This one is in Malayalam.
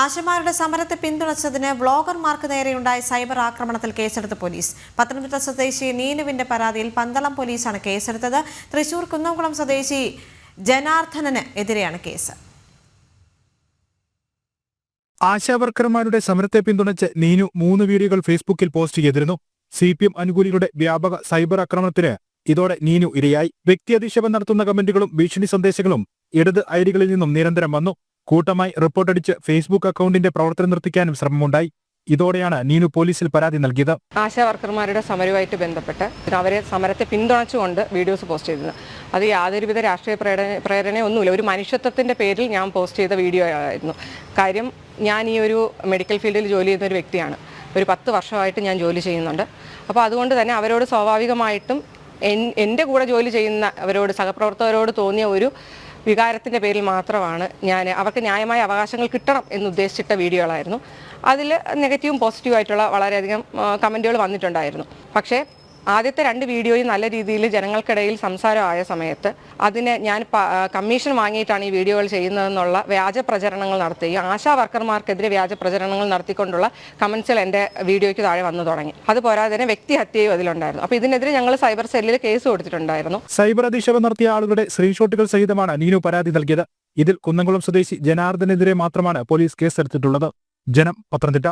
ആശമാരുടെ സമരത്തെ പിന്തുണച്ചതിന് ബ്ലോഗർമാർക്ക് നേരെയുണ്ടായ സൈബർ ആക്രമണത്തിൽ കേസെടുത്ത പോലീസ്. പത്തനംതിട്ട സ്വദേശി നീനുവിന്റെ പരാതിയിൽ പന്തളം പോലീസാണ് കേസെടുത്തത്. തൃശൂർ കുന്നംകുളം സ്വദേശി ജനാർദ്ദനന് എതിരെയാണ് കേസ്. ആശാവർക്കർമാരുടെ സമരത്തെ പിന്തുണച്ച് നീനു മൂന്ന് വീഡിയോകൾ ഫേസ്ബുക്കിൽ പോസ്റ്റ് ചെയ്തിരുന്നു. സി പി എം അനുകൂലികളുടെ വ്യാപക സൈബർ ആക്രമണത്തിന് ഇതോടെ നീനു ഇരയായി. വ്യക്തിയധിക്ഷേപം നടത്തുന്ന കമന്റുകളും ഭീഷണി സന്ദേശങ്ങളും ഇടത് ഐഡികളിൽ നിന്നും നിരന്തരം വന്നു. കൂട്ടമായി റിപ്പോർട്ടടിച്ച് ഫേസ്ബുക്ക് അക്കൗണ്ടിന്റെ പ്രവർത്തനം നിർത്തിക്കാനും ശ്രമമുണ്ടായി. ഇതോടെയാണ് നീനു പോലീസിൽ പരാതി നൽകിയത്. ആശാ വർക്കർമാരുടെ സമരവുമായിട്ട് ബന്ധപ്പെട്ട് അവരെ സമരത്തെ പിന്തുണച്ചുകൊണ്ട് വീഡിയോസ് പോസ്റ്റ് ചെയ്തത് അത് യാതൊരുവിധ രാഷ്ട്രീയ പ്രേരണ പ്രേരണയൊന്നുമില്ല. ഒരു മനുഷ്യത്വത്തിന്റെ പേരിൽ ഞാൻ പോസ്റ്റ് ചെയ്ത വീഡിയോ ആയിരുന്നു. കാര്യം ഞാൻ ഈ ഒരു മെഡിക്കൽ ഫീൽഡിൽ ജോലി ചെയ്യുന്ന ഒരു വ്യക്തിയാണ്. ഒരു പത്ത് വർഷമായിട്ട് ഞാൻ ജോലി ചെയ്യുന്നുണ്ട്. അപ്പോൾ അതുകൊണ്ട് തന്നെ അവരോട് സ്വാഭാവികമായിട്ടും എൻ- എന്റെ കൂടെ ജോലി ചെയ്യുന്ന അവരോട് സഹപ്രവർത്തകരോട് തോന്നിയ ഒരു വികാരത്തിന്റെ പേരിൽ മാത്രമാണ് ഞാൻ അവർക്ക് ന്യായമായ അവകാശങ്ങൾ കിട്ടണം എന്നുദ്ദേശിച്ചിട്ട വീഡിയോകളായിരുന്നു. അതിൽ നെഗറ്റീവും പോസിറ്റീവായിട്ടുള്ള വളരെയധികം കമന്റുകൾ വന്നിട്ടുണ്ടായിരുന്നു. പക്ഷേ ആദ്യത്തെ രണ്ട് വീഡിയോയും നല്ല രീതിയിൽ ജനങ്ങൾക്കിടയിൽ സംസാരമായ സമയത്ത് അതിന് ഞാൻ കമ്മീഷൻ വാങ്ങിയിട്ടാണ് ഈ വീഡിയോകൾ ചെയ്യുന്നതെന്നുള്ള വ്യാജ പ്രചരണങ്ങൾ നടത്തുകയും ആശാ വർക്കർമാർക്കെതിരെ വ്യാജ പ്രചരണങ്ങൾ നടത്തിക്കൊണ്ടുള്ള കമൻസുകൾ എന്റെ വീഡിയോയ്ക്ക് താഴെ വന്നു തുടങ്ങി. അത് പോരാതെ തന്നെ വ്യക്തിഹത്യയും അതിലുണ്ടായിരുന്നു. അപ്പോൾ ഇതിനെതിരെ ഞങ്ങൾ സൈബർ സെല്ലിൽ കേസ് കൊടുത്തിട്ടുണ്ടായിരുന്നു. സൈബർ അധിക്ഷേപം നടത്തിയ ആളുകളുടെ സ്ക്രീൻഷോട്ടുകൾ സഹിതമാണ് നീനു പരാതി നൽകിയത്. ഇതിൽ കുന്നംകുളം സ്വദേശി ജനാർദ്ദനെതിരെ മാത്രമാണ് പോലീസ് കേസെടുത്തിട്ടുള്ളത്. ജനം പത്തനംതിട്ട.